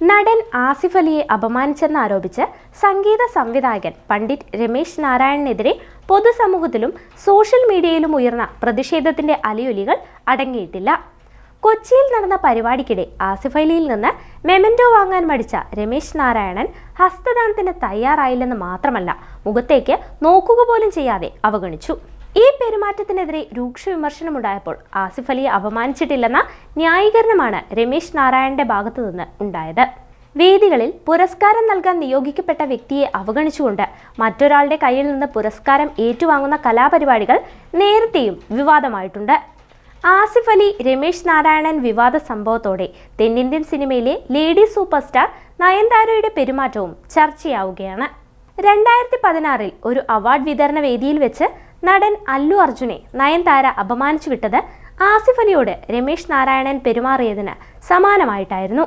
നടൻ ആസിഫ് അലിയെ അപമാനിച്ചെന്നാരോപിച്ച് സംഗീത സംവിധായകൻ പണ്ഡിറ്റ് രമേശ് നാരായണനെതിരെ പൊതുസമൂഹത്തിലും സോഷ്യൽ മീഡിയയിലും ഉയർന്ന പ്രതിഷേധത്തിന്റെ അലയൊലികൾ അടങ്ങിയിട്ടില്ല. കൊച്ചിയിൽ നടന്ന പരിപാടിക്കിടെ ആസിഫ് അലിയിൽ നിന്ന് മെമന്റോ വാങ്ങാൻ മടിച്ച രമേശ് നാരായണൻ ഹസ്തദാനത്തിന് തയ്യാറായില്ലെന്ന് മാത്രമല്ല മുഖത്തേക്ക് നോക്കുക പോലും ചെയ്യാതെ അവഗണിച്ചു. ഈ പെരുമാറ്റത്തിനെതിരെ രൂക്ഷ വിമർശനമുണ്ടായപ്പോൾ ആസിഫ് അലിയെ അപമാനിച്ചിട്ടില്ലെന്ന ന്യായീകരണമാണ് രമേശ് നാരായണന്റെ ഭാഗത്തു നിന്ന് ഉണ്ടായത്. വേദികളിൽ പുരസ്കാരം നൽകാൻ നിയോഗിക്കപ്പെട്ട വ്യക്തിയെ അവഗണിച്ചുകൊണ്ട് മറ്റൊരാളുടെ കയ്യിൽ നിന്ന് പുരസ്കാരം ഏറ്റുവാങ്ങുന്ന കലാപരിപാടികൾ നേരത്തെയും വിവാദമായിട്ടുണ്ട്. ആസിഫ് അലി രമേശ് നാരായണൻ വിവാദ സംഭവത്തോടെ തെന്നിന്ത്യൻ സിനിമയിലെ ലേഡി സൂപ്പർ സ്റ്റാർ നയൻതാരയുടെ പെരുമാറ്റവും ചർച്ചയാവുകയാണ്. രണ്ടായിരത്തി പതിനാറിൽ ഒരു അവാർഡ് വിതരണ വേദിയിൽ വെച്ച് നടൻ അല്ലു അർജുനെ നയൻതാര അപമാനിച്ചു വിട്ടത് ആസിഫ് അലിയോട് രമേശ് നാരായണൻ പെരുമാറിയതിന് സമാനമായിട്ടായിരുന്നു.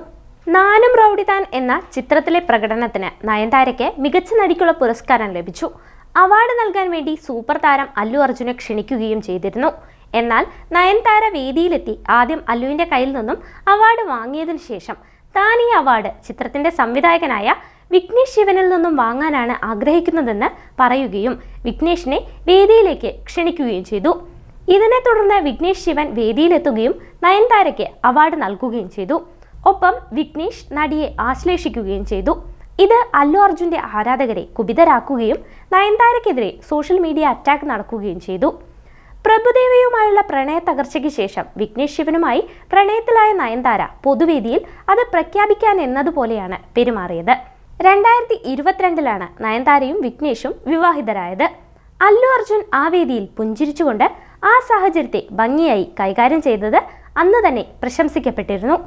നാനും റൗഡിതാൻ എന്ന ചിത്രത്തിലെ പ്രകടനത്തിന് നയൻതാരയ്ക്ക് മികച്ച നടിക്കുള്ള പുരസ്കാരം ലഭിച്ചു. അവാർഡ് നൽകാൻ വേണ്ടി സൂപ്പർ താരം അല്ലു അർജുനെ ക്ഷണിക്കുകയും ചെയ്തിരുന്നു. എന്നാൽ നയൻതാര വേദിയിലെത്തി ആദ്യം അല്ലുവിന്റെ കയ്യിൽ നിന്നും അവാർഡ് വാങ്ങിയതിനു ശേഷം താൻ ഈ അവാർഡ് ചിത്രത്തിന്റെ സംവിധായകനായ വിഘ്നേഷ് ശിവനിൽ നിന്നും വാങ്ങാനാണ് ആഗ്രഹിക്കുന്നതെന്ന് പറയുകയും വിഘ്നേഷിനെ വേദിയിലേക്ക് ക്ഷണിക്കുകയും ചെയ്തു. ഇതിനെ തുടർന്ന് വിഘ്നേഷ് ശിവൻ വേദിയിലെത്തുകയും നയൻതാരയ്ക്ക് അവാർഡ് നൽകുകയും ചെയ്തു. ഒപ്പം വിഘ്നേഷ് നടിയെ ആശ്ലേഷിക്കുകയും ചെയ്തു. ഇത് അല്ലു അർജുന്റെ ആരാധകരെ കുപിതരാക്കുകയും നയൻതാരയ്ക്കെതിരെ സോഷ്യൽ മീഡിയ അറ്റാക്ക് നടക്കുകയും ചെയ്തു. പ്രഭുദേവയുമായുള്ള പ്രണയ തകർച്ചയ്ക്ക് ശേഷം വിഘ്നേഷ് ശിവനുമായി പ്രണയത്തിലായ നയൻതാര പൊതുവേദിയിൽ അത് പ്രഖ്യാപിക്കാൻ എന്നതുപോലെയാണ് പെരുമാറിയത്. രണ്ടായിരത്തി ഇരുപത്തിരണ്ടിലാണ് നയൻതാരയും വിഘ്നേഷും വിവാഹിതരായത്. അല്ലു അർജുൻ ആ വേദിയിൽ പുഞ്ചിരിച്ചുകൊണ്ട് ആ സാഹചര്യത്തെ ഭംഗിയായി കൈകാര്യം ചെയ്തത് അന്ന് തന്നെ പ്രശംസിക്കപ്പെട്ടിരുന്നു.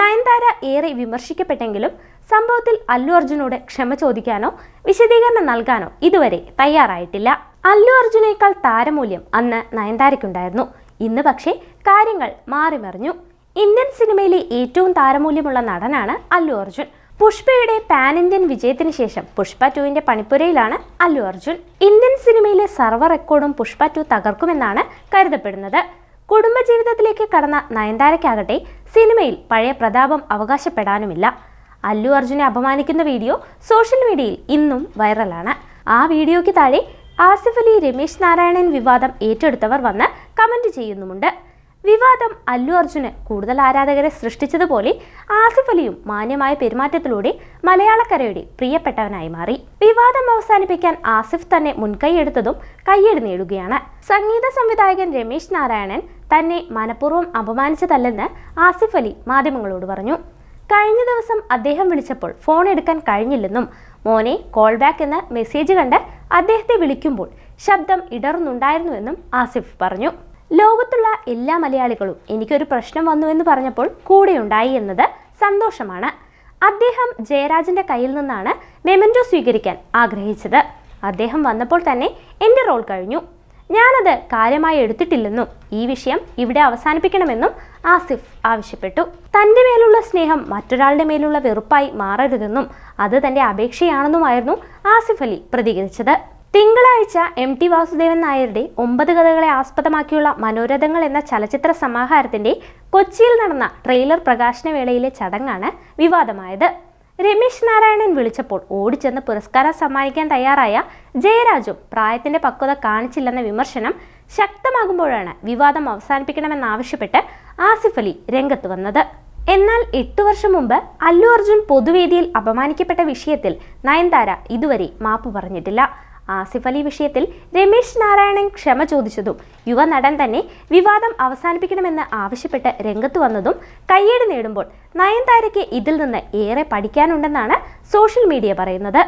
നയൻതാര ഏറെ വിമർശിക്കപ്പെട്ടെങ്കിലും സംഭവത്തിൽ അല്ലു അർജുനോട് ക്ഷമ ചോദിക്കാനോ വിശദീകരണം നൽകാനോ ഇതുവരെ തയ്യാറായിട്ടില്ല. അല്ലു അർജുനേക്കാൾ താരമൂല്യം അന്ന് നയൻതാരയ്ക്കുണ്ടായിരുന്നു. ഇന്ന് പക്ഷേ കാര്യങ്ങൾ മാറിമറിഞ്ഞു. ഇന്ത്യൻ സിനിമയിലെ ഏറ്റവും താരമൂല്യമുള്ള നടനാണ് അല്ലു അർജുൻ. പുഷ്പയുടെ പാൻ ഇന്ത്യൻ വിജയത്തിന് ശേഷം പുഷ്പ ടുവിന്റെ പണിപ്പുരയിലാണ് അല്ലു അർജുൻ. ഇന്ത്യൻ സിനിമയിലെ സർവ റെക്കോർഡും പുഷ്പ ടു തകർക്കുമെന്നാണ് കരുതപ്പെടുന്നത്. കുടുംബജീവിതത്തിലേക്ക് കടന്ന നയൻതാരയ്ക്കാകട്ടെ സിനിമയിൽ പഴയ പ്രതാപം അവകാശപ്പെടാനുമില്ല. അല്ലു അർജുനെ അപമാനിക്കുന്ന വീഡിയോ സോഷ്യൽ മീഡിയയിൽ ഇന്നും വൈറലാണ്. ആ വീഡിയോയ്ക്ക് താഴെ ആസിഫ് അലി രമേശ് നാരായണൻ വിവാദം ഏറ്റെടുത്തവർ വന്ന് കമന്റ് ചെയ്യുന്നുമുണ്ട്. വിവാദം അല്ലു അർജുന് കൂടുതൽ ആരാധകരെ സൃഷ്ടിച്ചതുപോലെ ആസിഫ് അലിയും മാന്യമായ പെരുമാറ്റത്തിലൂടെ മലയാളക്കരയുടെ പ്രിയപ്പെട്ടവനായി മാറി. വിവാദം അവസാനിപ്പിക്കാൻ ആസിഫ് തന്നെ മുൻകൈയെടുത്തതും കയ്യടി നേടുകയാണ്. സംഗീത സംവിധായകൻ രമേശ് നാരായണൻ തന്നെ മനഃപൂർവം അപമാനിച്ചതല്ലെന്ന് ആസിഫ് അലി മാധ്യമങ്ങളോട് പറഞ്ഞു. കഴിഞ്ഞ ദിവസം അദ്ദേഹം വിളിച്ചപ്പോൾ ഫോൺ എടുക്കാൻ കഴിഞ്ഞില്ലെന്നും മോനെ കോൾ ബാക്ക് എന്ന മെസ്സേജ് കണ്ട് അദ്ദേഹത്തെ വിളിക്കുമ്പോൾ ശബ്ദം ഇടറുന്നുണ്ടായിരുന്നുവെന്നും ആസിഫ് പറഞ്ഞു. ലോകത്തുള്ള എല്ലാ മലയാളികളും എനിക്കൊരു പ്രശ്നം വന്നു എന്ന് പറഞ്ഞപ്പോൾ കൂടെയുണ്ടായി എന്നത് സന്തോഷമാണ്. അദ്ദേഹം ജയരാജന്റെ കയ്യിൽ നിന്നാണ് മെമന്റോ സ്വീകരിക്കാൻ ആഗ്രഹിച്ചത്. അദ്ദേഹം വന്നപ്പോൾ തന്നെ എന്റെ റോൾ കഴിഞ്ഞു. ഞാനത് കാര്യമായി എടുത്തിട്ടില്ലെന്നും ഈ വിഷയം ഇവിടെ അവസാനിപ്പിക്കണമെന്നും ആസിഫ് ആവശ്യപ്പെട്ടു. തന്റെ മേലുള്ള സ്നേഹം മറ്റൊരാളുടെ മേലുള്ള വെറുപ്പായി മാറരുതെന്നും അത് തന്റെ അപേക്ഷയാണെന്നുമായിരുന്നു ആസിഫ് അലി പ്രതികരിച്ചത്. തിങ്കളാഴ്ച എം ടി വാസുദേവൻ നായരുടെ ഒമ്പത് കഥകളെ ആസ്പദമാക്കിയുള്ള മനോരഥങ്ങൾ എന്ന ചലച്ചിത്ര സമാഹാരത്തിന്റെ കൊച്ചിയിൽ നടന്ന ട്രെയിലർ പ്രകാശന വേളയിലെ ചടങ്ങാണ് വിവാദമായത്. രമേശ് നാരായണൻ വിളിച്ചപ്പോൾ ഓടിച്ചെന്ന് പുരസ്കാരം സമ്മാനിക്കാൻ തയ്യാറായ ജയരാജും പ്രായത്തിന്റെ പക്വത കാണിച്ചില്ലെന്ന വിമർശനം ശക്തമാകുമ്പോഴാണ് വിവാദം അവസാനിപ്പിക്കണമെന്നാവശ്യപ്പെട്ട് ആസിഫ് അലി രംഗത്ത് വന്നത്. എന്നാൽ എട്ടു വർഷം മുമ്പ് അല്ലു അർജുൻ പൊതുവേദിയിൽ അപമാനിക്കപ്പെട്ട വിഷയത്തിൽ നയൻതാര ഇതുവരെ മാപ്പ് പറഞ്ഞിട്ടില്ല. ആസിഫ് അലി വിഷയത്തിൽ രമേശ് നാരായണൻ ക്ഷമ ചോദിച്ചതും യുവനടൻ തന്നെ വിവാദം അവസാനിപ്പിക്കണമെന്ന് ആവശ്യപ്പെട്ട് രംഗത്ത് വന്നതും കയ്യേട് നേടുമ്പോൾ നയൻതാരയ്ക്ക് ഇതിൽ നിന്ന് ഏറെ പഠിക്കാനുണ്ടെന്നാണ് സോഷ്യൽ മീഡിയ പറയുന്നത്.